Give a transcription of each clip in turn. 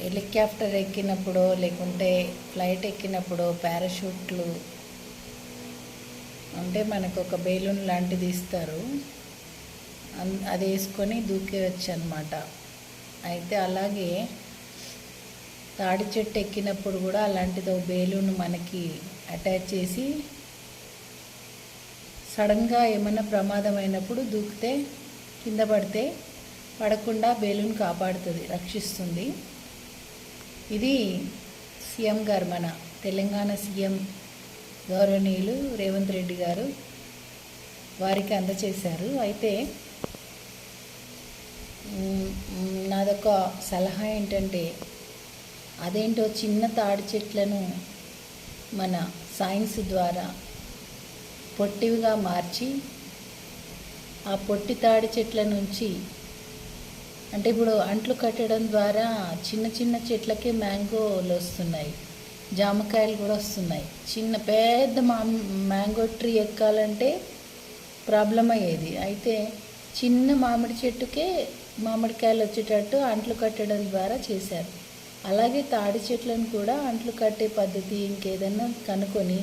Helicopter ఎక్కినప్పుడు లేకుంటే flight ఎక్కినప్పుడు పారాషూట్లు అంటే మనకు ఒక బెలూన్ లాంటిది ఇస్తారు. అది వేసుకొని దూకేయచ్చు అనమాట అయితే అలాగే తాడి చెట్టు ఎక్కినప్పుడు కూడా అలాంటిది ఒక బేలూన్ మనకి అటాచ్ చేసి సడన్గా ఏమైనా ప్రమాదం అయినప్పుడు దూకితే కింద పడితే పడకుండా బేలూన్ కాపాడుతుంది రక్షిస్తుంది. ఇది సీఎం గారు మన తెలంగాణ సీఎం గౌరవనీయులు రేవంత్ రెడ్డి గారు వారికి అందచేశారు. అయితే నాదొక సలహా ఏంటంటే అదేంటో చిన్న తాడి చెట్లను మన సైన్స్ ద్వారా పొట్టివిగా మార్చి ఆ పొట్టి తాడి చెట్ల నుంచి అంటే ఇప్పుడు అంట్లు కట్టడం ద్వారా చిన్న చిన్న చెట్లకే మ్యాంగోలు వస్తున్నాయి. జామకాయలు కూడా వస్తున్నాయి. చిన్న పెద్ద మా మ్యాంగో ట్రీ ఎక్కాలంటే ప్రాబ్లం అయ్యేది. అయితే చిన్న మామిడి చెట్టుకే మామిడికాయలు వచ్చేటట్టు అంట్లు కట్టడం ద్వారా చేశారు. అలాగే తాడి చెట్లను కూడా అంట్లు కట్టే పద్ధతి ఇంకేదన్నా కనుక్కొని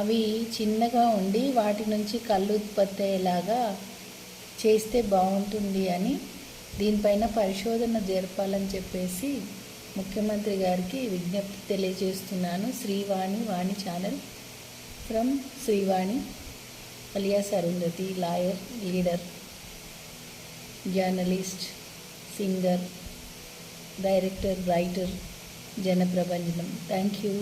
అవి చిన్నగా ఉండి వాటి నుంచి కళ్ళు ఉత్పత్తి అయ్యేలాగా చేస్తే బాగుంటుంది అని దీనిపైన పరిశోధన జరపాలని చెప్పేసి ముఖ్యమంత్రి గారికి విజ్ఞప్తి తెలియజేస్తున్నాను. Srivani Vani channel from Srivani alias Arundhati lawyer leader journalist singer director writer జనప్రబంధనం. Thank you.